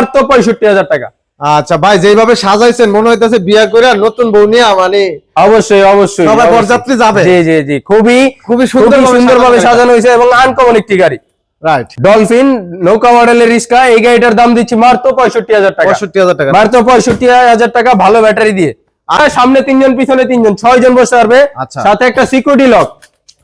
মাত্র পঁয়ষট্টি হাজার টাকা। আচ্ছা ভাই যেভাবে সাজাইছেন মনে হইতেছে বিয়া করে নতুন বউ নিয়ে মানে অবশ্যই অবশ্যই সবাই বরযাত্রী যাবে। জি জি জি খুবই খুবই খুবই সুন্দরভাবে সাজানো হয়েছে। এবং আনকমন একটি গাড়ি। রাইট ডলফিন নৌকা মডেলের রিক্সা এই গাড়িটার দাম দিচ্ছি মাত্র পঁয়ষট্টি হাজার টাকা। পঁয়ষট্টি হাজার টাকা। মাত্র পঁয়ষট্টি হাজার টাকা ভালো ব্যাটারি দিয়ে। আর সামনে তিনজন পিছনে তিনজন ছয় জন বসতে পারবে। আচ্ছা। সাথে একটা সিকিউরিটি লক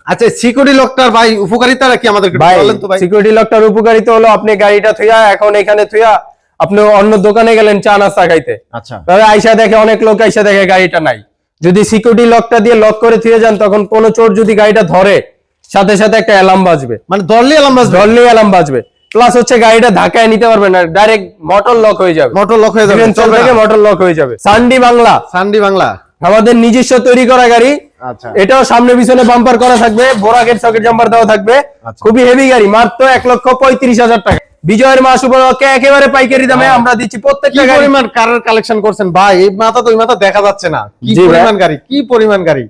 আচ্ছা সিকিউরিটি লকটার ভাই উপকারিতা কি আমাদের ভাই সিকিউরিটি লকটার উপকারিতা হলো আপনি গাড়িটা থুয়া এখন এখানে থুয়া আপনি অন্য দোকানে গেলেন চা নাস্তা খাইতে। আচ্ছা। তবে আইসা দেখে অনেক লোক আইসা দেখে গাড়িটা নাই। যদি সিকিউরিটি লকটা দিয়ে লক করে থুয়ে যান তখন কোনো চোর যদি গাড়িটা ধরে সাথে সাথে একটা অ্যালার্ম বাজবে। মানে ধরলে আলাম বাজবে? ধরলেই অ্যালার্ম বাজবে। প্লাস হচ্ছে গাড়িটা ধাক্কায় নিতে পারবে না ডাইরেক্ট মোটর লক হয়ে যাবে। মোটর লক হয়ে যাবে চলবে থেকে মোটর লক হয়ে যাবে। সান্ডি বাংলা। সান্ডি বাংলা। আমাদের নিজস্ব তৈরি করা গাড়ি। আচ্ছা। এটাও সামনে পিছনে বাম্পার করা থাকবে বোরাকের সকেট জাম্পার দেওয়া থাকবে। আচ্ছা। খুবই হেভি গাড়ি মাত্র এক লক্ষ পঁয়ত্রিশ হাজার টাকা। বিজয়ের মাস উপলক্ষে একেবারে পাইকারি দামে আমরা দিচ্ছি প্রত্যেকটা গাড়ি। পরিমাণ কারের কালেকশন করছেন? ভাই এই মাথা তো ওই মাথা দেখা যাচ্ছে না। কি পরিমাণ গাড়ি কি পরিমাণ গাড়ি?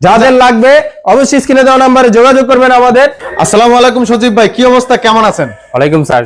যাদের লাগবে অবশ্যই স্ক্রিনে দেওয়া নাম্বারে যোগাযোগ করবেন আমাদের। আসসালামু আলাইকুম সজীব ভাই কি অবস্থা? কেমন আছেন? ওয়ালাইকুম স্যার।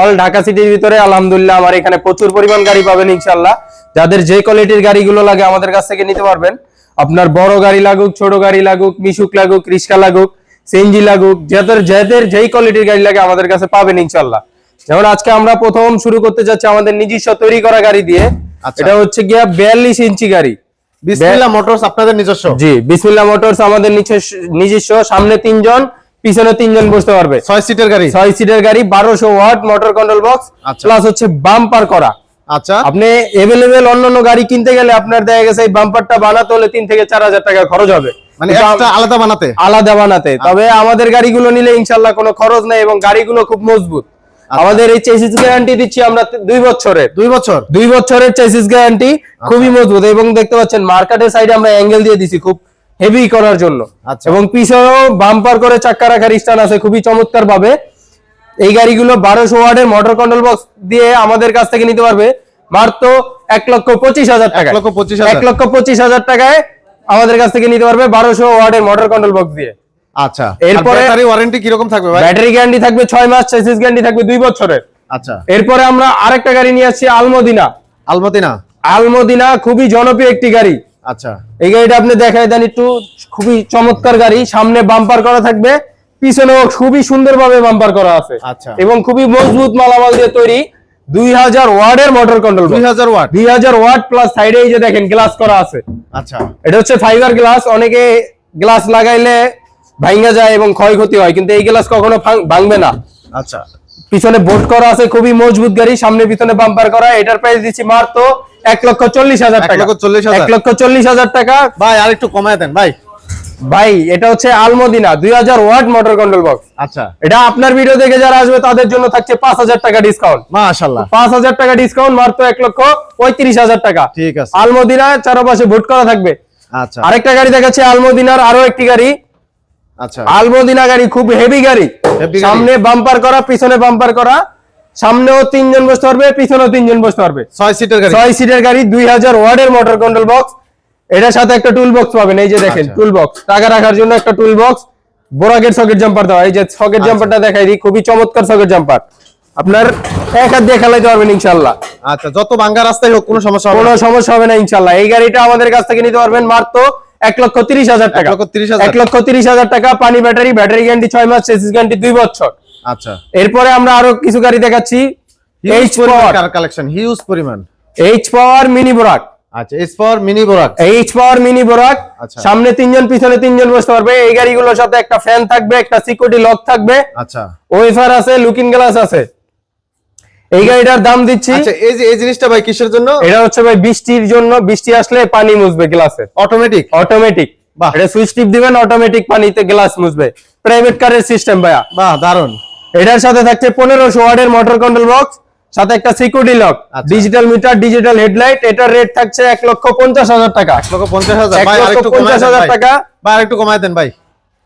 অল ঢাকা সিটির ভিতরে আলহামদুলিল্লাহ আমার এখানে প্রচুর পরিমাণ গাড়ি পাবেন ইনশাল্লাহ যাদের যে কোয়ালিটির গাড়িগুলো লাগে আমাদের কাছ থেকে নিতে পারবেন। আপনার বড় গাড়ি লাগুক ছোট গাড়ি লাগুক মিশুক লাগুক রিক্সা লাগুক সিএনজি লাগুক যাদের যাদের যেই কোয়ালিটির গাড়ি লাগে আমাদের কাছে পাবেন ইনশাল্লাহ। যেমন আজকে আমরা প্রথম শুরু করতে যাচ্ছি আমাদের নিজস্ব তৈরি করা গাড়ি দিয়ে। আচ্ছা। এটা হচ্ছে গিয়া বিয়াল্লিশ ইঞ্চি গাড়ি। বিসমিল্লাহ মোটরস আপনাদের নিজস্ব। জি বিসমিল্লাহ মোটরস আমাদের নিজস্ব- নিজস্ব সামনে তিনজন পিছনে তিনজন বসতে পারবে। ছয় সিটের গাড়ি। ছয় সিটের গাড়ি বারোশো watt motor control box. Plus হচ্ছে বাম্পার করা। আচ্ছা। আপনি এভেলেবেল অন্যান্য গাড়ি কিনতে গেলে আপনার দেখা গেছে এই বাম্পারটা বানাতে হলে তিন থেকে চার হাজার টাকা খরচ হবে। মানে আলাদা বানাতে? আলাদা বানাতে। তবে আমাদের গাড়িগুলো নিলে ইনশাল্লাহ কোনো খরচ নেই এবং গাড়িগুলো খুব মজবুত। আমাদের এই চেসিস গ্যারান্টি দিচ্ছি আমরা দুই বছরের। দুই বছর? দুই বছরের চেসিস গ্যারান্টি খুবই মজবুত এবং দেখতে পাচ্ছেন মার্কেটের সাইডে আমরা অ্যাঙ্গেল দিয়ে দিছি খুব হেভি করার জন্য। আচ্ছা। এবং পিছনেও বাম্পার করে চাক্কা রাখার স্থান আছে খুবই চমৎকার ভাবে এই গাড়িগুলো বারোশো ওয়ার্ডের মোটর কন্ট্রোল বক্স দিয়ে আমাদের কাছ থেকে নিতে পারবে মাত্র এক লক্ষ পঁচিশ হাজার টাকা। এক লক্ষ পঁচিশ হাজার টাকায় আমাদের কাছ থেকে নিতে পারবে বারোশো ওয়ার্ডের মোটর কন্ট্রোল বক্স দিয়ে। আচ্ছা এরপরে- ব্যাটারি ওয়ারেন্টি কীরকম থাকবে ভাই? ব্যাটারি গ্যারান্টি থাকবে ছয় মাস চেসিস গ্যারান্টি থাকবে দুই বছরের। আচ্ছা। এরপরে আমরা আরেকটা গাড়ি নিয়ে আসছি আলমদিনা। আলমদিনা? আলমদিনা খুবই জনপ্রিয় একটি গাড়ি। আচ্ছা। এই গাড়িটা আপনি দেখাই দেন একটু খুবই চমৎকার গাড়ি। সামনে বাম্পার করা থাকবে। পিছনেও খুবই সুন্দরভাবে বাম্পার করা আছে। আচ্ছা। এবং খুবই মজবুত মালামাল দিয়ে তৈরি। মোটর কন্ট্রোল দুই হাজার ওয়াট দুই হাজার ওয়াট প্লাস সাইডে এই যে দেখেন গ্লাস করা আছে। আচ্ছা। এটা হচ্ছে ফাইবার গ্লাস অনেকে গ্লাস লাগাইলে ভাঙ্গা যায় এবং ক্ষয়ক্ষতি হয় কিন্তু এই গ্লাস কখনো ভাঙবে না। আচ্ছা। পিছনে করা আছে খুবই মজবুত গাড়ি সামনে পিছনে বাম্পার করা। এটার প্রাইস দিচ্ছি মাত্র এক লক্ষ চল্লিশ হাজার টাকা। এক লক্ষ চল্লিশ হাজার টাকা। ভাই আর একটু কমায় দেন ভাই। ভাই এটা হচ্ছে আলমদিনা দুই হাজার ওয়াট মোটর কন্ট্রোল বক্স আচ্ছা। এটা আপনার ভিডিও দেখে যারা আসবে তাদের জন্য থাকছে পাঁচ হাজার টাকা ডিসকাউন্ট মাশাল্লাহ পাঁচ হাজার টাকা ডিসকাউন্ট মাত্র এক লক্ষ পঁয়ত্রিশ হাজার টাকা। ঠিক আছে। আলমদিনা চারপাশে ভোট করা থাকবে। আচ্ছা। আরেকটা গাড়ি দেখাচ্ছে আলমদিনার আরও একটি গাড়ি। আচ্ছা। আলমদিনা গাড়ি খুব হেভি গাড়ি। গাড়ি। সামনে বাম্পার করা পিছনে বাম্পার করা। সামনেও তিনজন বসতে পারবে পিছনেও তিনজন বসতে পারবে। ছয় সিটের গাড়ি। ছয় সিটের গাড়ি দুই হাজার ওয়ার্ডের মোটর কন্ট্রোল বক্স এটার সাথে একটা টুল বক্স পাবেন এই যে দেখেন আচ্ছা। টুল বক্স টাকা রাখার জন্য একটা টুল বক্স বোরাগের সকেট জাম্পার দেওয়া। এই যে সকেট আচ্ছা। জাম্পারটা দেখাই দিই খুবই চমৎকার সকেট জাম্পার আপনার এক হাত দিয়ে খেলাইতে পারবেন ইনশাল্লাহ আচ্ছা যত বাঙ্গা রাস্তায় হোক কোনো সমস্যা হবে কোনো সমস্যা হবে না ইনশাল্লাহ এই গাড়িটা আমাদের কাছ থেকে নিতে পারবেন মাত্র এক লক্ষ তিরিশ হাজার টাকা। লক্ষ 30,000 এক লক্ষ তিরিশ হাজার টাকা পানি ব্যাটারি ব্যাটারি গ্যারান্টি ছয় মাস চেসিস গ্যারান্টি দুই বছর। আচ্ছা। এরপরে আমরা আরও কিছু গাড়ি দেখাচ্ছি। এইচ পাওয়ার কালেকশন হিউজ পরিমাণ। এইচ পাওয়ার মিনি বোরাক আচ্ছা S power mini বোরাক H power mini বোরাক। সামনে তিনজন পিছনে তিনজন বসতে পারবে। এই গাড়িগুলোর সাথে একটা ফ্যান থাকবে একটা সিকিউরিটি লক থাকবে। আচ্ছা। ওয়েফার আছে লুকিং গ্লাস আছে। এই গাড়িটার দাম দিচ্ছি। আচ্ছা এই যে এই জিনিসটা ভাই কিসের জন্য? এটা হচ্ছে ভাই বৃষ্টির জন্য বৃষ্টি আসলে পানি মুছবে গ্লাসে অটোমেটিক অটোমেটিক বাহ। এটা সুইচ টিপ দিবেন অটোমেটিক পানিতে গ্লাস মুছবে। প্রাইভেট কারের সিস্টেম ভাইয়া। বাহ দারুণ এটার সাথে থাকছে পনেরোশো ওয়ার্ডের মোটর কন্ট্রোল বক্স সাথে একটা সিকিউরিটি লক আচ্ছা। ডিজিটাল মিটার ডিজিটাল হেডলাইট এটার রেট থাকছে এক লক্ষ পঞ্চাশ হাজার টাকা। এক ভাই লক্ষ পঞ্চাশ হাজার ভাই। টাকা। ভাই আরেকটু কমায় দেন ভাই।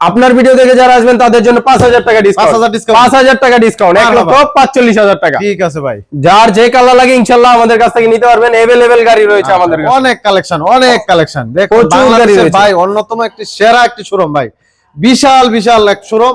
আপনার ভিডিও দেখে যারা আসবেন তাদের জন্য পাঁচ হাজার টাকা ডিসকাউন্ট পাঁচ হাজার টাকা ডিসকাউন্ট এক লক্ষ পাঁচচল্লিশ হাজার টাকা। ঠিক আছে ভাই। যার যে কালার লাগে ইনশাল্লাহ আমাদের কাছ থেকে নিতে পারবেন। এভেলেবেল গাড়ি রয়েছে আমাদের অনেক কালেকশন অনেক কালেকশন প্রচুর গাড়ি ভাই অন্যতম একটি সেরা একটি শোরুম ভাই। বিশাল বিশাল এক শোরুম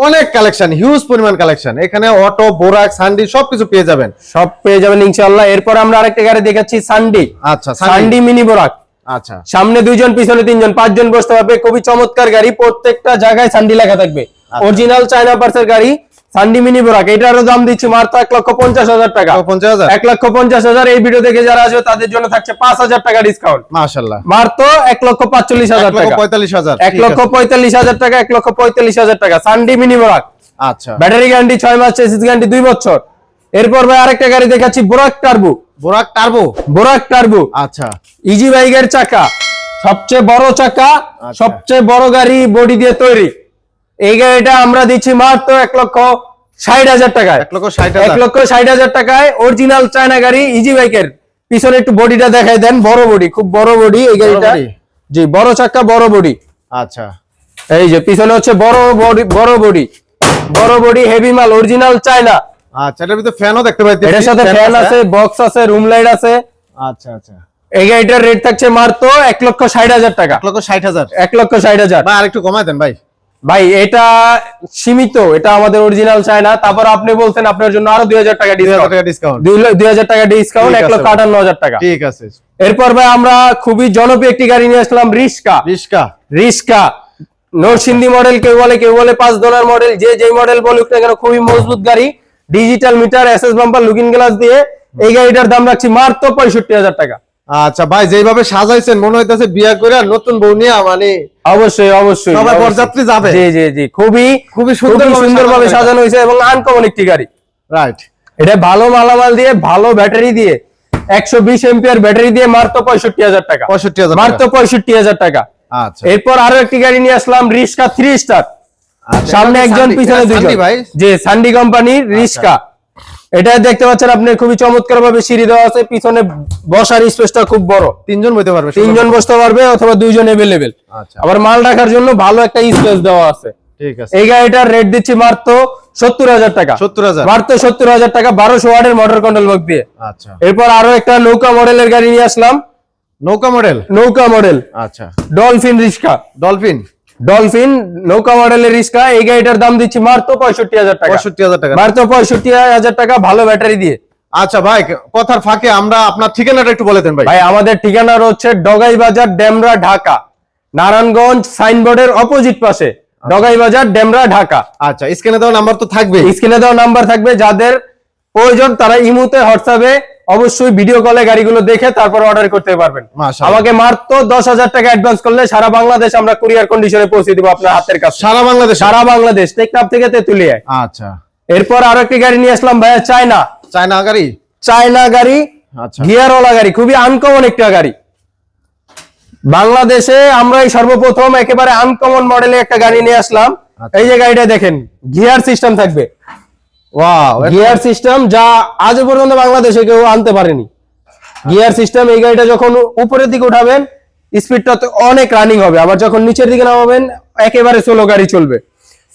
অনেক কালেকশন হিউজ পরিমাণ কালেকশন এখানে অটো বোরাক সান্ডি সবকিছু পেয়ে যাবেন। সব পেয়ে যাবেন ইনশাআল্লাহ। এরপর আমরা আরেকটা গাড়ি দেখাচ্ছি সান্ডি আচ্ছা সান্ডি মিনি বোরাক আচ্ছা। সামনে দুইজন পিছনে তিনজন পাঁচজন বসতে পারবে খুবই চমৎকার গাড়ি প্রত্যেকটা জায়গায় সান্ডি লেখা থাকবে। অরিজিনাল চায়না পার্সের গাড়ি। সান্ডি মিনি বোরাক এটারও দাম দিচ্ছি মাত্র এক লক্ষ পঞ্চাশ হাজার টাকা। পঞ্চাশ হাজার? এক লক্ষ পঞ্চাশ হাজার এই ভিডিও দেখে যারা আসবে তাদের জন্য থাকছে পাঁচ হাজার টাকা ডিসকাউন্ট মাশাল্লাহ মাত্র এক লক্ষ পাঁচচল্লিশ হাজার টাকা। পঁয়তাল্লিশ হাজার এক লক্ষ পঁয়তাল্লিশ হাজার টাকা এক লক্ষ পঁয়তাল্লিশ হাজার টাকা। সানডি মিনি বোরাক। আচ্ছা। ব্যাটারি গ্যারান্টি ছয় মাস চেসিস গ্যারান্টি দুই বছর। এরপর ভাই আরেকটা গাড়ি দেখাচ্ছি বোরাক টার্বো বোরাক টার্বো বোরাক টার্বো আচ্ছা। ইজি বাইকের চাকা। সবচেয়ে বড় চাকা আচ্ছা। সবচেয়ে বড় গাড়ি বডি দিয়ে তৈরি। এই গাড়িটা আমরা দিচ্ছি মাত্র এক লক্ষ ষাট হাজার টাকায়। এক লক্ষ ষাট এক হাজার লক্ষ ষাট হাজার টাকায় অরিজিনাল চায়না গাড়ি ইজি বাইকের পিছনে একটু বডিটা দেখাই দেন বড় বডি খুব বড় বডি এই গাড়িটা। জি বড় চাকা বড় বডি আচ্ছা। এই যে পিছনে হচ্ছে বড় বডি বড় বডি বড় বডি হেভি মাল অরিজিনাল চায়না আচ্ছা এটার ভিতরে ফ্যানও দেখতে এটার সাথে ফ্যান আছে? বক্স আছে রুম লাইট আছে। আচ্ছা আচ্ছা। এই গাড়িটার রেট থাকছে মাত্র এক লক্ষ ষাট হাজার টাকা। এক লক্ষ ষাট হাজার। এক লক্ষ ষাট হাজার। ভাই আরেকটু কমাই দেন ভাই। ভাই এটা সীমিত এটা আমাদের অরিজিনাল চাই না। তারপর আপনি বলছেন আপনার জন্য আরও দুই হাজার টাকা ডিসকাউন্ট টাকা ডিসকাউন্ট দুই হাজার টাকা ডিসকাউন্ট এক লক্ষ আটান্ন হাজার টাকা। ঠিক আছে। এরপর ভাই আমরা খুবই জনপ্রিয় একটি গাড়ি নিয়ে আসলাম রিস্কা। রিস্কা। রিস্কা। নরসিংদী মডেল কেউ বলে কেউ বলে পাঁচ ডলার মডেল যে যে মডেল বলুক না কেন খুবই মজবুত গাড়ি। Digital meter S S bumper looking glass দিয়ে এই গাড়িটার দাম রাখছি মাত্র পঁয়ষট্টি হাজার টাকা। আচ্ছা ভাই যেভাবে সাজাইছেন মনে হইতেছে বিয়া করে আর নতুন বউ নিয়ে মানে অবশ্যই অবশ্যই সবাই বরযাত্রী যাবে। জি জি জি খুবই খুবই সুন্দরভাবে সুন্দরভাবে সাজানো হয়েছে এবং আনকমন একটি গাড়ি। রাইট এটা ভালো মালামাল দিয়ে ভালো ব্যাটারি দিয়ে একশো বিশ এমপিআর ব্যাটারি দিয়ে মাত্র পঁয়ষট্টি হাজার টাকা। পঁয়ষট্টি হাজার মাত্র পঁয়ষট্টি হাজার টাকা। আচ্ছা। এরপর আরও একটি গাড়ি নিয়ে আসলাম রিস্কা থ্রি স্টার। আচ্ছা, সামনে একজন পিছনে সান্ডি ভাই? যে সান্ডি কোম্পানির রিস্কা। এটা দেখতে পাচ্ছেন আপনি খুবই চমৎকার ভাবে সিঁড়ি দেওয়া আছে পিছনে বসার স্পেসটা খুব বড়। তিনজন বইতে পারবে তিনজন বসতে পারবে অথবা দুইজন এভেলেবেল আচ্ছা। আবার মাল রাখার জন্য ভালো একটা স্পেস দেওয়া আছে। ঠিক আছে। এই গাড়িটার রেট দিচ্ছি মাত্র সত্তর হাজার টাকা। সত্তর হাজার। মাত্র সত্তর হাজার টাকা বারোশো ওয়ার্ডের মোটর কন্ট্রোল বক্স দিয়ে। আচ্ছা। এরপর আরও একটা নৌকা মডেলের গাড়ি নিয়ে আসলাম। নৌকা মডেল নৌকা মডেল আচ্ছা। ডলফিন রিস্কা ডলফিন ডলফিন নৌকা মডেলের রিস্কা এই গাড়িটার দাম দিচ্ছি মাত্র পঁয়ষট্টি হাজার টাকা। পঁয়ষট্টি হাজার টাকা। মাত্র পঁয়ষট্টি হাজার টাকা ভালো ব্যাটারি দিয়ে। আচ্ছা ভাই কথার ফাঁকে আমরা আপনার ঠিকানাটা একটু বলে দেন ভাই। ভাই আমাদের ঠিকানা হচ্ছে ডগাই বাজার ডেমরা ঢাকা। নারায়ণগঞ্জ সাইনবোর্ডের অপোজিট পাশে ডগাই বাজার ডেমরা ঢাকা। আচ্ছা স্ক্রিনে দেওয়া নাম্বার তো থাকবে স্ক্রিনে দেওয়া নাম্বার থাকবে যাদের প্রয়োজন তারা ইমুতে হোয়াটসঅ্যাপে অবশ্যই ভিডিও কলে গাড়িগুলো দেখে তারপর অর্ডার করতে পারবেন। আমাকে মাত্র দশ হাজার টাকা অ্যাডভান্স করলে সারা বাংলাদেশ আমরা কুরিয়ার কন্ডিশনে পৌঁছে দিব আপনার হাতের কাছে। সারা বাংলাদেশ? সারা বাংলাদেশ। টেকনাফ থেকে তেতুলিয়ায়। আচ্ছা। এরপর আরও একটি গাড়ি নিয়ে আসলাম ভাইয়া চায়না। চায়না গাড়ি? চায়না গাড়ি আচ্ছা। গিয়ারওয়ালা গাড়ি খুবই আনকমন একটা গাড়ি। বাংলাদেশে আমরাই সর্বপ্রথম একেবারে আনকমন মডেলে একটা গাড়ি নিয়ে আসলাম। আচ্ছা। এই যে গাড়িটা দেখেন গিয়ার সিস্টেম থাকবে। ওয়াও গিয়ার সিস্টেম যা আজ পর্যন্ত বাংলাদেশে কেউ আনতে পারেনি। গিয়ার সিস্টেম এই গাড়িটা যখন উপরের দিকে উঠাবেন স্পিডটা তো অনেক রানিং হবে। আবার যখন নিচের দিকে নামাবেন একেবারে সোলো গাড়ি চলবে।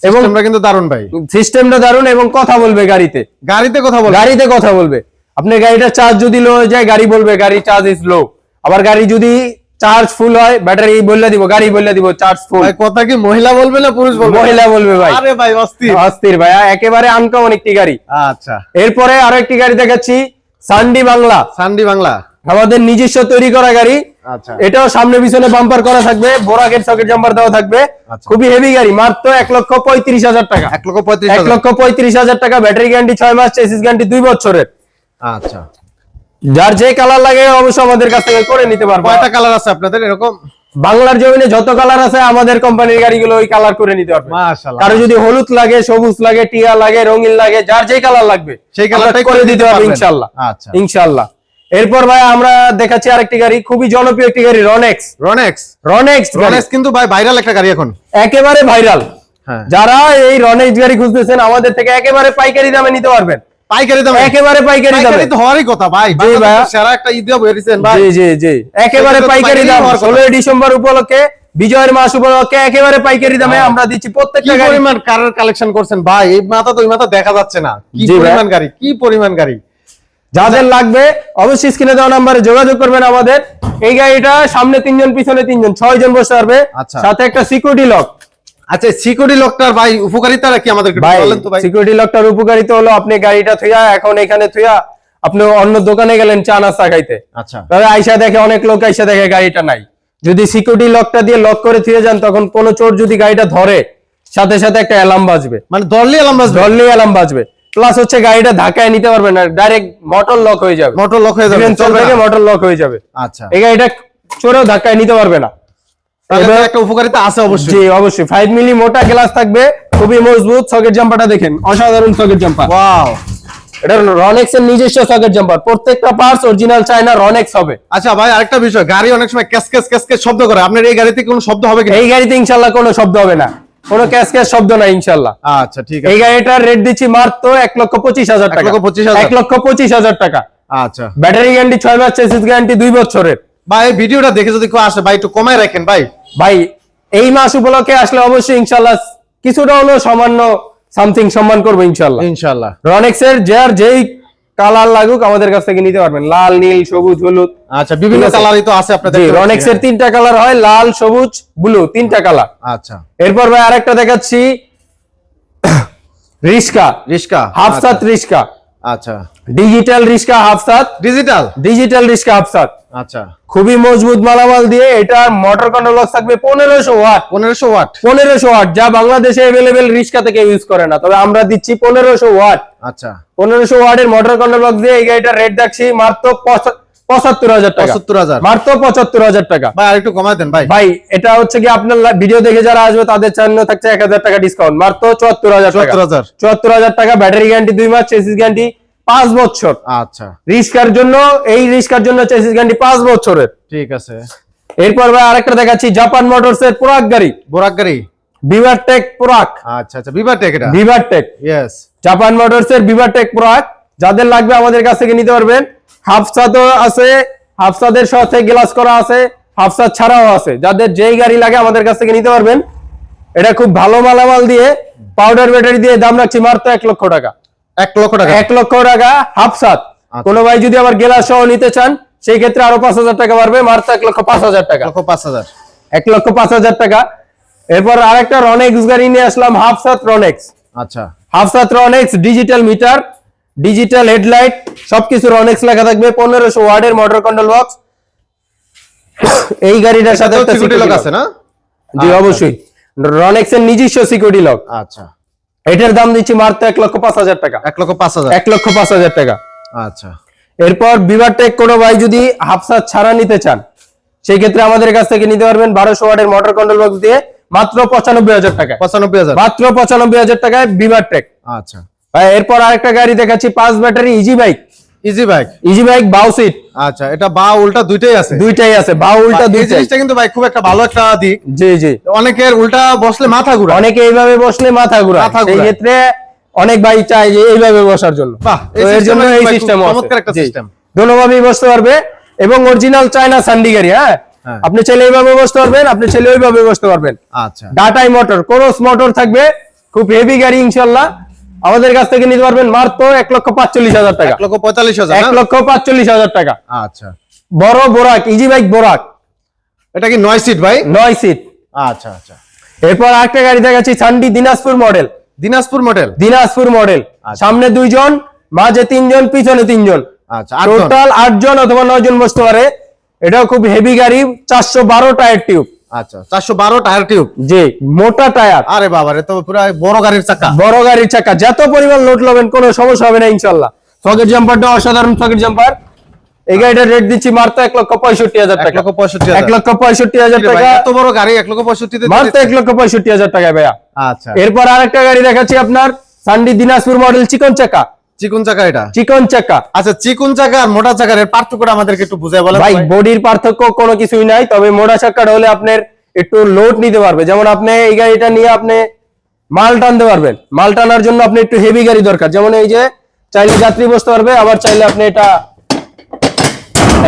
এবং তোমরা কিন্তু দারুণ ভাই। সিস্টেমটা দারুণ এবং কথা বলবে গাড়িতে। গাড়িতে কথা বল গাড়িতে কথা বলবে। আপনার গাড়িটা চার্জ যদি লো যায় গাড়ি বলবে গাড়ি চার্জ ইজ লো আবার গাড়ি যদি চার্জ ফুল হয় ব্যাটারি বললে দিব গাড়ি বললে দিব চার্জ ফুল কথা কি মহিলা বলবে না পুরুষ বলবে? মহিলা বলবে ভাই। আরে ভাই অস্থির। অস্থির ভাইয়া একেবারে আনকমন একটি গাড়ি। আচ্ছা। এরপরে আরও একটি গাড়ি দেখাচ্ছি সান্ডি বাংলা সান্ডি বাংলা আমাদের নিজস্ব তৈরি করা গাড়ি। আচ্ছা। এটাও সামনে পিছনে বাম্পার করা থাকবে বোরাকের সকেট জাম্পার দেওয়া থাকবে। আচ্ছা। খুবই হেভি গাড়ি মাত্র এক লক্ষ পঁয়ত্রিশ হাজার টাকা। এক লক্ষ পঁয়ত্রিশ এক লক্ষ পঁয়ত্রিশ হাজার টাকা ব্যাটারি গ্যারান্টি ছয় মাস চেসিস গ্যারান্টি দুই বছরের। আচ্ছা। যার যে কালার লাগে অবশ্যই আমাদের কাছ থেকে করে নিতে পারব। কয়টা কালার আছে আপনাদের এরকম? বাংলার জমিনে যত কালার আছে আমাদের কোম্পানির গাড়িগুলো ওই কালার করে নিতে পারবে। মাশাআল্লাহ কারও যদি হলুদ লাগে সবুজ লাগে টিয়া লাগে রঙিন লাগে যার যে কালার লাগবে সেই কালারটাই করে দিতে পারব পারবেন। ইনশাল্লাহ আচ্ছা। ইনশাল্লাহ এরপর ভাই আমরা দেখাচ্ছি আরেকটি গাড়ি খুবই জনপ্রিয় একটি গাড়ি রনেক্স রনেক্স রনেক্স রনেক্স কিন্তু ভাই ভাইরাল একটা গাড়ি এখন। একেবারে ভাইরাল হ্যাঁ। যারা এই রনেক্স গাড়ি খুঁজতেছেন আমাদের থেকে একেবারে পাইকারি দামে নিতে পারবেন। পাইকারি দামে। একেবারে পাইকারি দামে। তো হওয়ারই কথা ভাই। সেরা একটা ঈদ বেরিয়েছেন ভাই। জি জি। জি একেবারে পাইকারি দাম। হওয়ার কথা। ষোলোই ডিসেম্বর উপলক্ষে বিজয়ের মাস উপলক্ষে একেবারে পাইকারি দামে আমরা দিচ্ছি প্রত্যেকটা পরিমাণ কারের কালেকশন করছেন ভাই? এই মাথা তো ওই মাথা দেখা যাচ্ছে না। কি পরিমাণ গাড়ি কি পরিমাণ গাড়ি? যাদের লাগবে অবশ্যই স্ক্রিনে দেওয়া নাম্বারে যোগাযোগ করবেন আমাদের। এই গাড়িটা সামনে তিনজন পিছনে তিনজন ছয় জন বসতে পারবে। আচ্ছা। সাথে একটা সিকিউরিটি লক আচ্ছা সিকিউরিটি লকটার ভাই উপকারিতাটা কি আমাদের ভাই বলেন তো ভাই। সিকিউরিটি লকটার উপকারিতা হলো আপনি গাড়িটা থুয়া এখন এখানে থুয়া আপনি অন্য দোকানে গেলেন চা নাস্তা খাইতে। আচ্ছা। তবে আইসা দেখে অনেক লোক আইসা দেখে গাড়িটা নাই। যদি সিকিউরিটি লকটা দিয়ে লক করে থুয়ে যান তখন কোনো চোর যদি গাড়িটা ধরে সাথে সাথে একটা অ্যালার্ম বাজবে। মানে দরলি আলাম বাস ধরলেই অ্যালার্ম বাজবে। প্লাস হচ্ছে গাড়িটা ধাক্কায় নিতে পারবে না ডাইরেক্ট মোটর লক হয়ে যাবে। মোটর লক হয়ে যাবে মোটর লক হয়ে যাবে। আচ্ছা। এই গাড়িটা চোরেও ধাক্কায় নিতে পারবে না। একটা উপকারিতা আছে অবশ্যই। জি অবশ্যই। ফাইভ মিলি মোটা গ্লাস থাকবে। খুবই মজবুত সকেট জাম্পারটা দেখেন। অসাধারণ সকেট জাম্পার ওয়াও এটা রনেক্স এর নিজস্ব সকেট জাম্পার প্রত্যেকটা পার্টস অরিজিনাল চায়না রনেক্স হবে। আচ্ছা ভাই আরেকটা বিষয়। গাড়ি অনেক সময় ক্যাস ক্যাস ক্যাস ক্যাস শব্দ করে। আপনার এই গাড়িতে কোনো শব্দ হবে কি এই গাড়িতে কোনো শব্দ হবে না। কোনো ক্যাশ ক্যাশ শব্দ নাই ইনশাল্লাহ। আচ্ছা ঠিক এই গাড়িটার রেট দিচ্ছি মাত্র এক লক্ষ পঁচিশ হাজার টাকা। পঁচিশ হাজার? এক লক্ষ পঁচিশ হাজার টাকা। আচ্ছা। ব্যাটারি গ্যারান্টি ছয় মাস চেসিস গ্যারান্টি দুই বছরের। ভাই এই ভিডিওটা দেখে যদি কেউ আসে ভাই একটু কমায় রাখেন ভাই। ভাই এই মাস উপলক্ষে আসলে অবশ্যই ইনশাল্লাহ কিছুটা হলেও সামান্য সামথিং সম্মান করব ইনশাল্লাহ। ইনশাআল্লাহ রনেক্স এর যার যেই কালার লাগুক আমাদের কাছ থেকে নিতে পারবেন। লাল নীল সবুজ হলুদ। আচ্ছা বিভিন্ন কালারই তো আছে আপনাদের জি রনেক্স এর তিনটা কালার হয় লাল সবুজ ব্লু তিনটা কালার আচ্ছা। এরপর ভাই আরেকটা দেখাচ্ছি। রিস্কা রিস্কা হাফ হাফসাত রিস্কা আচ্ছা। ডিজিটাল রিস্কা হাফসাত। ডিজিটাল ডিজিটাল রিস্কা হাফসাত। আচ্ছা। খুবই মজবুত মালামাল দিয়ে এটা মোটর কন্ট্রোল থাকবে পনেরোশো ওয়াট পনেরোশো ওয়াট পনেরোশো ওয়াট যা বাংলাদেশে অ্যাভেলেবেল রিস্কা থেকে ইউজ করে না। তবে আমরা দিচ্ছি পনেরোশো ওয়াট আচ্ছা। পনেরোশো ওয়াটের মোটর কন্ট্রোল বক্স দিয়ে এই গাড়িটা রেট দেখছি মাত্র পঁচাত্তর হাজার টাকা। পঁচাত্তর হাজার। মাত্র পঁচাত্তর হাজার টাকা। ভাই আরেকটু কমায় দেন ভাই। ভাই এটা হচ্ছে কি আপনার ভিডিও দেখে যারা আসবে তাদের জন্য থাকছে এক হাজার টাকা ডিসকাউন্ট মাত্র চুয়াত্তর হাজার চুয়াত্তর হাজার। চুয়াত্তর হাজার টাকা ব্যাটারি গ্যারান্টি দুই মাস চেসিস গ্যারান্টি পাঁচ বছর। আচ্ছা। রিস্কার জন্য? এই রিস্কার জন্য চেসিস গ্যারান্টি পাঁচ বছরের। ঠিক আছে। এরপর ভাই আরেকটা দেখাচ্ছি জাপান মোটরস এর পুরাক গাড়ি। বোরাক গাড়ি? বিভার টেক পুরাক আচ্ছা আচ্ছা বিবার টেক এটা? Beaver Tech yes Japan Motors এর বিভার টেক পুরাক যাদের লাগবে আমাদের কাছ থেকে নিতে পারবেন। হাফসাদও আছে হাফসাদের সাথে গ্লাস করা আছে হাফসাদ ছাড়াও আছে। যাদের যেই গাড়ি লাগে আমাদের কাছ থেকে নিতে পারবেন। এটা খুব ভালো মালামাল দিয়ে পাউডার ব্যাটারি দিয়ে দাম রাখছি মাত্র এক লক্ষ টাকা। এক লক্ষ টাকা। এক লক্ষ টাকা হাফসাদ। আচ্ছা। কোনো ভাই যদি আবার গেলাস সহ নিতে চান সেই ক্ষেত্রে আরও পাঁচ হাজার টাকা বাড়বে মাত্র এক লক্ষ পাঁচ হাজার টাকা। পাঁচ হাজার। এক লক্ষ পাঁচ হাজার টাকা। এরপর আরেকটা রনেক্স গাড়ি নিয়ে আসলাম হাফসাত রনেক্স আচ্ছা। হাফসাত Ronex digital meter digital headlight সবকিছু রনেক্স লেখা থাকবে পনেরোশো ওয়ার্ডের মোটর কন্ট্রোল বক্স এই গাড়িটার সাথে একটা সিকিউরিটি লক আছে না? জি আচ্ছা। অবশ্যই। রনেক্স এর নিজস্ব সিকিউরিটি লক আচ্ছা। এটার দাম দিচ্ছি মাত্র এক লক্ষ পাঁচ হাজার টাকা। এক লক্ষ পাঁচ হাজার। এক লক্ষ পাঁচ হাজার টাকা। আচ্ছা। এরপর বিভার টেক কোনো ভাই যদি হাফসাত ছাড়া নিতে চান সেই ক্ষেত্রে আমাদের কাছ থেকে নিতে পারবেন বারোশো ওয়াটের মোটর কন্ট্রোল বক্স দিয়ে মাত্র পঁচানব্বই হাজার টাকা পঁচানব্বই হাজার। মাত্র পঁচানব্বই হাজার টাকায় বিভার টেক আচ্ছা। ভাই এরপর আরেকটা গাড়ি দেখাচ্ছি পাঁচ battery easy bike easy bike easy bike বাউ সিট আচ্ছা এটা বা উল্টা দুইটাই আছে? দুইটাই আছে বা উল্টা দুইটাই। জিনিসটা কিন্তু ভাই খুব একটা ভালো একটা দিক। জি জি। অনেকের উল্টা বসলে মাথা ঘুরা অনেকে এইভাবে বসলে মাথা ঘুরা সেই ক্ষেত্রে অনেক ভাই চায় যে এইভাবে বসার জন্য। বাহ, এর জন্য এই সিস্টেম চমৎকার একটা system। দোনোভাবেই বসতে পারবে। এবং অরিজিনাল চায়না সান্ডি গাড়ি হ্যাঁ? হ্যাঁ। আপনি চাইলে এইভাবে বসতে পারবেন আপনি চাইলে ওইভাবে বসতে পারবেন। আচ্ছা। ডাটাই মোটর ক্রস মোটর থাকবে। খুব হেভি গাড়ি ইনশাল্লাহ। আমাদের কাছ থেকে নিতে পারবেন মাত্র এক লক্ষ পাঁচচল্লিশ হাজার টাকা। এক লক্ষ পঁয়তাল্লিশ হাজার এক লক্ষ পাঁচচল্লিশ হাজার টাকা। আচ্ছা। বড় বোরাক ইজি বাইক বোরাক। এটা কি নয় সিট ভাই? নয় সিট আচ্ছা আচ্ছা। এরপর আরেকটা গাড়ি দেখাচ্ছি সান্ডি Dinajpur model Dinajpur model Dinajpur model. সামনে দুইজন মাঝে তিনজন পিছনে তিনজন। আচ্ছা। টোটাল আটজন অথবা নয় জন বসতে পারে। এটাও খুব হেভি গাড়ি চারশো বারো টায়ার টিউব আচ্ছা চারশো বারো টায়ার টিউব? জি মোটা টায়ার। আরে বাবারে তো পুরো বড় গাড়ির চাকা। বড় গাড়ির চাকা। যত পরিমাণ লোড লবেন কোনো সমস্যা হবে না ইনশাল্লাহ। সকেট জাম্পারটা অসাধারণ সকেট জাম্পার এই গাড়িটার রেট দিচ্ছি মাত্র এক লক্ষ পঁয়ষট্টি হাজার টাকা। এক লক্ষ পঁয়ষট্টি হাজার টাকা। এত বড় গাড়ি এক লক্ষ মাত্র এক লক্ষ পঁয়ষট্টি হাজার টাকা ভাইয়া। আচ্ছা। এরপর আরেকটা গাড়ি দেখাচ্ছি আপনার সান্ডি দিনাজপুর মডেল চিকন চাকা। চিকুন চাকা এটা? চিকন চাকা। আচ্ছা চিকুন চাকা আর মোটা চাকার এর পার্থক্যটা আমাদেরকে একটু বুঝাই বলেন। ভাই। বডির পার্থক্য কোনো কিছুই নাই তবে মোটা চাকাটা হলে আপনার একটু লোড নিতে পারবে। যেমন আপনি এই গাড়িটা নিয়ে আপনি মাল টানতে পারবেন। মাল টানার জন্য আপনি একটু হেভি গাড়ি দরকার। যেমন এই যে চাইলে যাত্রী বসতে পারবে আবার চাইলে আপনি এটা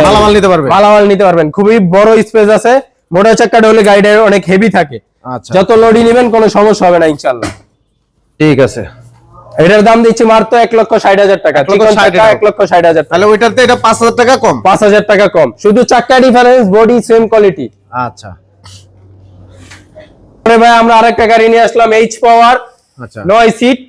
মালামাল নিতে পারবে। মালামাল নিতে পারবেন। খুবই বড় স্পেস আছে। মোটা চাকাটা হলে গাড়িটা অনেক হেভি থাকে। আচ্ছা। যত লোডই নেবেন কোনো সমস্যা হবে না ইনশাল্লাহ ঠিক আছে। এটার দাম দিচ্ছি মাত্র এক লক্ষ ষাট হাজার টাকা। এক লক্ষ ষাট হাজার তাহলে ওইটাতে এটা পাঁচ হাজার টাকা কম? পাঁচ হাজার টাকা কম। শুধু চাক্কা ডিফারেন্স বডি সেম কোয়ালিটি আচ্ছা। ভাই আমরা আরেকটা গাড়ি নিয়ে আসলাম এইচ পাওয়ার আচ্ছা। নয় সিট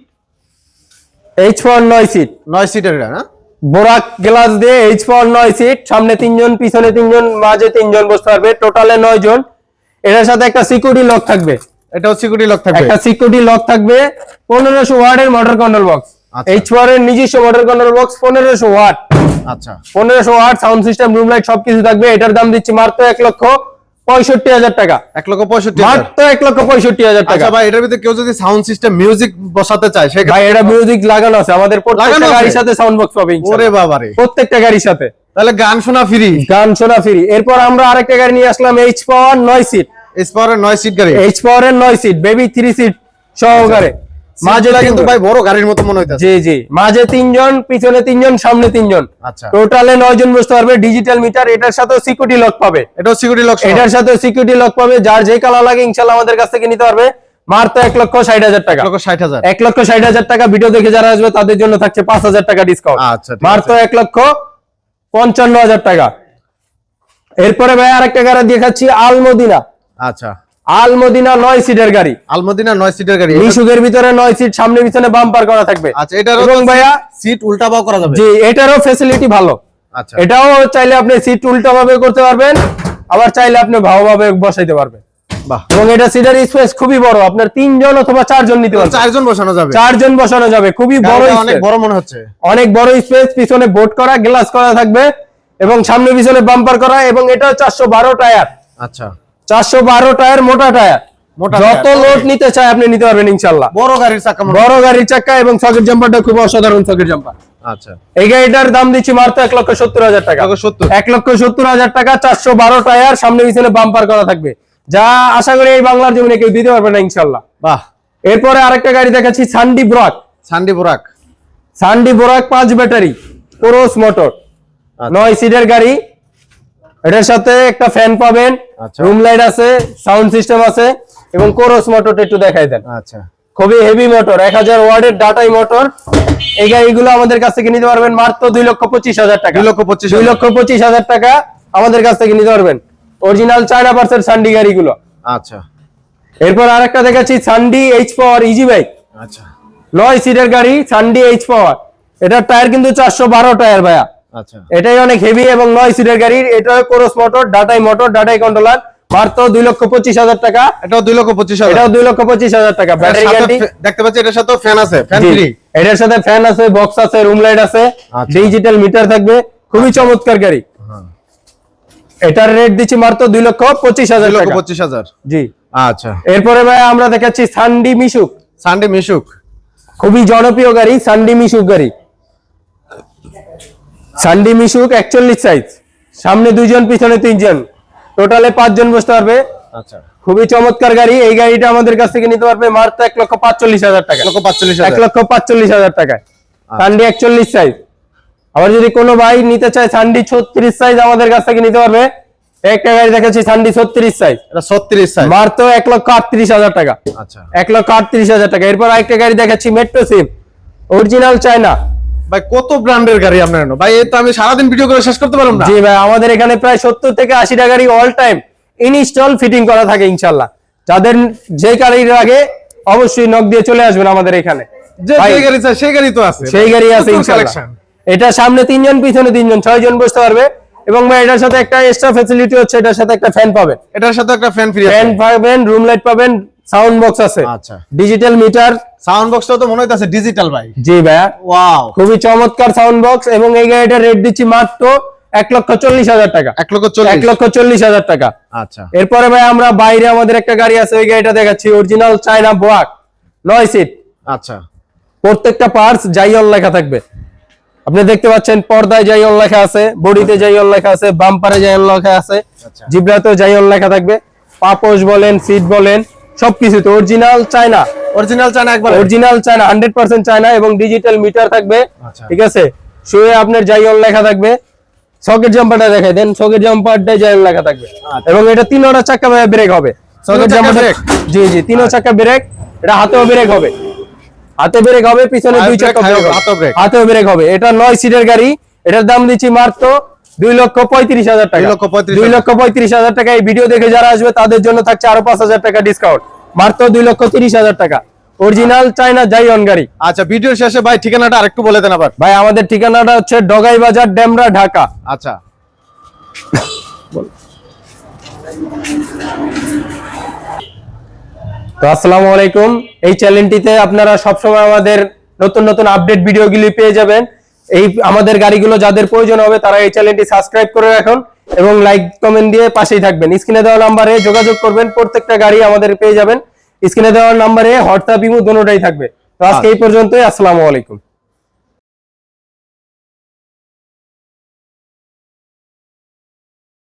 এইচ পাওয়ার নয় সিট নয় সিটের এটা না? বোরাক গ্লাস দিয়ে এইচ পাওয়ার নয় সিট সামনে তিনজন পিছনে তিনজন মাঝে তিনজন বসতে পারবে। টোটালে নয় জন এটার সাথে একটা সিকিউরিটি লক থাকবে। এটাও সিকিউরিটি লক থাকবে। একটা সিকিউরিটি লক থাকবে পনেরোশো ওয়ার্ডের motor control box. H power এর নিজস্ব মোটর কন্ট্রোল বক্স পনেরোশো ওয়াট আচ্ছা। পনেরোশো watt sound system room light সবকিছু থাকবে। এটার দাম দিচ্ছি মাত্র এক লক্ষ পঁয়ষট্টি হাজার টাকা। এক লক্ষ পঁয়ষট্টি হাজার। মাত্র এক লক্ষ পঁয়ষট্টি হাজার টাকা। আচ্ছা ভাই এটার ভিতরে কেউ যদি সাউন্ড সিস্টেম মিউজিক বসাতে চায় সে ভাই এটা মিউজিক লাগানো আছে। আমাদের প্রত্যেকটা গাড়ির সাথে সাউন্ড বক্স পাবে ওরে বাবারে। প্রত্যেকটা গাড়ির সাথে। তাহলে গান শোনা ফ্রি গান শোনা ফ্রি এরপর আমরা আরেকটা গাড়ি নিয়ে আসলাম এইচ পাওয়ার নয় সিট সিট গাড়ি। এইচ পাওয়ার এর সিট বেবি থ্রি সিট সহকারে। মাঝে মাঝে কিন্তু ভাই বড় গাড়ির মতো মনে হইতাছে। জি জি। মাঝে তিনজন পিছনে তিনজন সামনে তিনজন। আচ্ছা। টোটালে নয় বসতে পারবে ডিজিটাল মিটার এটার সাথে সিকিউরিটি লক পাবে। এটাও সিকিউরিটি লক এটার সাথে সিকিউরিটি লক পাবে। যার যে কালার লাগে ইনশাল্লাহ আমাদের কাছ থেকে নিতে পারবে। মাত্র এক লক্ষ ষাট হাজার টাকা। এক লক্ষ ষাট হাজার। টাকা ভিডিও দেখে যারা আসবে তাদের জন্য থাকছে পাঁচ হাজার টাকা ডিসকাউন্ট আচ্ছা, মাত্র এক লক্ষ পঞ্চান্ন হাজার টাকা। এরপরে ভাই আরেকটা গাড়ি দেখাচ্ছি আলমদিনা। আচ্ছা। আলমদিনা নয় সিটের গাড়ি। আলমদিনা নয় সিটের গাড়ি। মিশুকের ভিতরে নয় সিট সামনে পিছনে বাম্পার করা থাকবে। আচ্ছা এটারও ভাইয়া সিট উল্টা বাও করা যাবে। জি এটারও ফেসিলিটি ভালো। আচ্ছা। এটাও চাইলে আপনি সিট উল্টা ভাবে করতে পারবেন আবার চাইলে আপনি ভালো ভাবে বসাইতে পারবেন। এবং এটা সিটের স্পেস খুবই বড় আপনার তিনজন অথবা চারজন নিতে পারবেন। চারজন বসানো যাবে। চারজন বসানো যাবে খুবই বড় অনেক বড় মনে হচ্ছে। অনেক বড় স্পেস পিছনে বোর্ড করা গ্লাস করা থাকবে এবং সামনে পিছনে বাম্পার করা এবং এটা চারশো বারো টায়ার আচ্ছা। চারশো বারো টায়ার মোটা টায়ার। যত লোড নিতে চায় আপনি নিতে পারবেন ইনশাল্লাহ বড় গাড়ির চাকা বড় গাড়ির চাকা এবং সকেট জাম্পারটা খুব অসাধারণ সকেট জাম্পার আচ্ছা। এই গাড়িটার দাম দিচ্ছি মাত্র এক লক্ষ সত্তর হাজার টাকা। এক লক্ষ সত্তর। হাজার টাকা চারশো বারো টায়ার সামনে পিছনে বাম্পার করা থাকবে। যা আশা করি এই বাংলার জমিনে কেউ দিতে পারবে না ইনশাল্লাহ বাহ। এরপরে আরেকটা গাড়ি দেখাচ্ছি সান্ডি ব্রক সান্ডি বোরাক সান্ডি বোরাক পাঁচ ব্যাটারি কোরস মোটর আচ্ছা। নয় সিটের গাড়ি এটার সাথে একটা ফ্যান পাবেন। আচ্ছা। রুম লাইট আছে সাউন্ড সিস্টেম আছে এবং কোরস মোটরটা একটু দেখাই দেন। আচ্ছা। খুবই হেভি মোটর এক হাজার ওয়ার্ডের ডাটাই মোটর এই গাড়িগুলো আমাদের কাছ থেকে নিতে পারবেন মাত্র দুই লক্ষ পঁচিশ হাজার টাকা। দুই লক্ষ পঁচিশ দুই। লক্ষ পঁচিশ হাজার টাকা আমাদের কাছ থেকে নিতে পারবেন। অরিজিনাল চায়না পার্সেল সান্ডি গাড়িগুলো। আচ্ছা। এরপর আরেকটা দেখাচ্ছি সান্ডি এইচ পাওয়ার ইজি বাইক আচ্ছা। নয় সিটের গাড়ি সান্ডি এইচ পাওয়ার এটার টায়ার কিন্তু চারশো বারো টায়ার ভাইয়া। আচ্ছা এটাই অনেক হেভি এবং নয় সিটের গাড়ি এটা কোরস মোটর ডাটাই মোটর ডাটাই কন্ট্রোলার মাত্র দুই লক্ষ পঁচিশ হাজার টাকা। এটাও দুই লক্ষ পঁচিশ হাজার। এটাও দুই লক্ষ পঁচিশ হাজার টাকা। ব্যাটারি গ্যারান্টি দেখতে পাচ্ছি এটার সাথে ফ্যান আছে ফ্যান ফ্রি এটার সাথে ফ্যান আছে বক্স আছে রুম লাইট আছে। আচ্ছা। ডিজিটাল মিটার থাকবে। খুবই চমৎকার গাড়ি। হ্যাঁ। এটার রেট দিচ্ছি মাত্র দুই লক্ষ পঁচিশ হাজার লক্ষ পঁচিশ হাজার। জি। আচ্ছা। এরপরে ভাই আমরা দেখাচ্ছি সান্ডি মিশুক সানডে মিশুক খুবই জনপ্রিয় গাড়ি সান্ডি মিশুক গাড়ি। সান্ডি মিশুক একচল্লিশ সাইজ সামনে দুইজন পিছনে তিনজন। টোটালে পাঁচজন বসতে পারবে। আচ্ছা। খুবই চমৎকার গাড়ি। এই গাড়িটা আমাদের কাছ থেকে নিতে পারবে মাত্র এক লক্ষ পাঁচচল্লিশ হাজার টাকা। এক লক্ষ পাঁচচল্লিশ হাজার। পাঁচচল্লিশ সান্ডি একচল্লিশ সাইজ আবার যদি কোনো ভাই নিতে চায় সান্ডি ছত্রিশ সাইজ আমাদের কাছ থেকে নিতে পারবে। একটা গাড়ি দেখাচ্ছি সান্ডি ছত্রিশ সাইজ ছত্রিশ সাইজ মাত্র এক লক্ষ আটত্রিশ হাজার টাকা। আচ্ছা। এক লক্ষ আটত্রিশ হাজার টাকা। এরপর আরেকটা গাড়ি দেখাচ্ছি মেট্রো সিম অরিজিনাল চায়না ভাই কত ব্র্যান্ডের গাড়ি আপনার? ভাই এই তো আমি সারাদিন ভিডিও করে শেষ করতে পারলাম না। জি ভাই আমাদের এখানে প্রায় সত্তর থেকে আশিটা গাড়ি অল টাইম ইনস্টল ফিটিং করা থাকে ইনশাল্লাহ। যাদের যে গাড়ির আগে অবশ্যই নক দিয়ে চলে আসবেন আমাদের এখানে। গাড়ি সেই গাড়ি তো আছে। সেই গাড়ি আছে প্রচুর ইনশাল্লাহ। এটা সামনে তিনজন পিছনে তিনজন ছয় জন বসতে পারবে। এবং ভাই এটার সাথে একটা এক্সট্রা ফ্যাসিলিটি হচ্ছে এটার সাথে একটা ফ্যান পাবেন। এটার সাথে একটা ফ্যান ফ্রি ফ্যান পাবেন রুম লাইট পাবেন সাউন্ড বক্স আছে। আচ্ছা। ডিজিটাল মিটার সাউন্ড বক্সটাও তো মনে হইতাছে ডিজিটাল ভাই। জি ভাইয়া ওয়াও খুবই চমৎকার সাউন্ড বক্স এবং এই গাড়িটার রেট দিচ্ছি মাত্র এক লক্ষ চল্লিশ হাজার টাকা। এক লক্ষ এক লক্ষ চল্লিশ হাজার টাকা। আচ্ছা। এরপরে ভাই আমরা বাইরে আমাদের একটা গাড়ি আছে ওই গাড়িটা দেখাচ্ছি। অরিজিনাল চায়না বোয়াক নয় সিট আচ্ছা। প্রত্যেকটা পার্টস জাইয়ন লেখা থাকবে। আপনি দেখতে পাচ্ছেন পর্দায় জাইয়ন লেখা আছে বডিতে জাইয়ন লেখা আছে বাম্পারে জাইয়ন লেখা আছে আচ্ছা। জিব্রাতেও লেখা থাকবে। পাপোশ বলেন সিট বলেন সবকিছুতে অরিজিনাল চায়না অরিজিনাল চান একবার। Original China hundred percent China এবং ডিজিটাল মিটার থাকবে আচ্ছা। ঠিক আছে? শুয়ে আপনার জাইয়ন লেখা থাকবে সকেট জাম্পারটা দেখাই দেন সকেট জাম্পারটা জাইয়ন লেখা থাকবে। এবং এটা তিনোটা চাকা ব্রেক হবে। Socket jumper brake? জি জি তিনো চাকা ব্রেক এটা হাতেও ব্রেক হবে। হাতে ব্রেক হবে পিছনে দুই চাকা ব্রেক। হাতেও ব্রেক হবে। এটা নয় সিটের গাড়ি এটার দাম দিচ্ছি মাত্র দুই লক্ষ পঁয়ত্রিশ হাজার টাকা। দুই লক্ষ পঁয়ত্রিশ হাজার। টাকা এই ভিডিও দেখে যারা আসবে তাদের জন্য থাকছে আরও পাঁচ হাজার টাকা ডিসকাউন্ট মাত্র দুই লক্ষ তিরিশ হাজার টাকা। অরিজিনাল চাইনা গাড়ি। আচ্ছা ভিডিওর শেষে ভাই ঠিকানাটা আরেকটু বলে দেন আবার। ভাই আমাদের ঠিকানাটা হচ্ছে ডগাই বাজার ডেমরা ঢাকা। আচ্ছা। তো আসসালামু আলাইকুম। এই চ্যানেলটিতে আপনারা সবসময় আমাদের নতুন নতুন আপডেট ভিডিওগুলি পেয়ে যাবেন। এই আমাদের গাড়িগুলো যাদের প্রয়োজন হবে তারা এই চ্যানেলটি সাবস্ক্রাইব করে রাখুন এবং লাইক, কমেন্ট দিয়ে পাশেই থাকবেন। স্ক্রিনে দেওয়া নাম্বারে যোগাযোগ করবেন, প্রত্যেকটা গাড়ি আমাদের পেয়ে যাবেন। স্ক্রিনে দেওয়া নাম্বারে হোয়াটসঅ্যাপ, ইমো, দুটোটাই থাকবে। তো আজকে এই পর্যন্তই, আসসালামু আলাইকুম।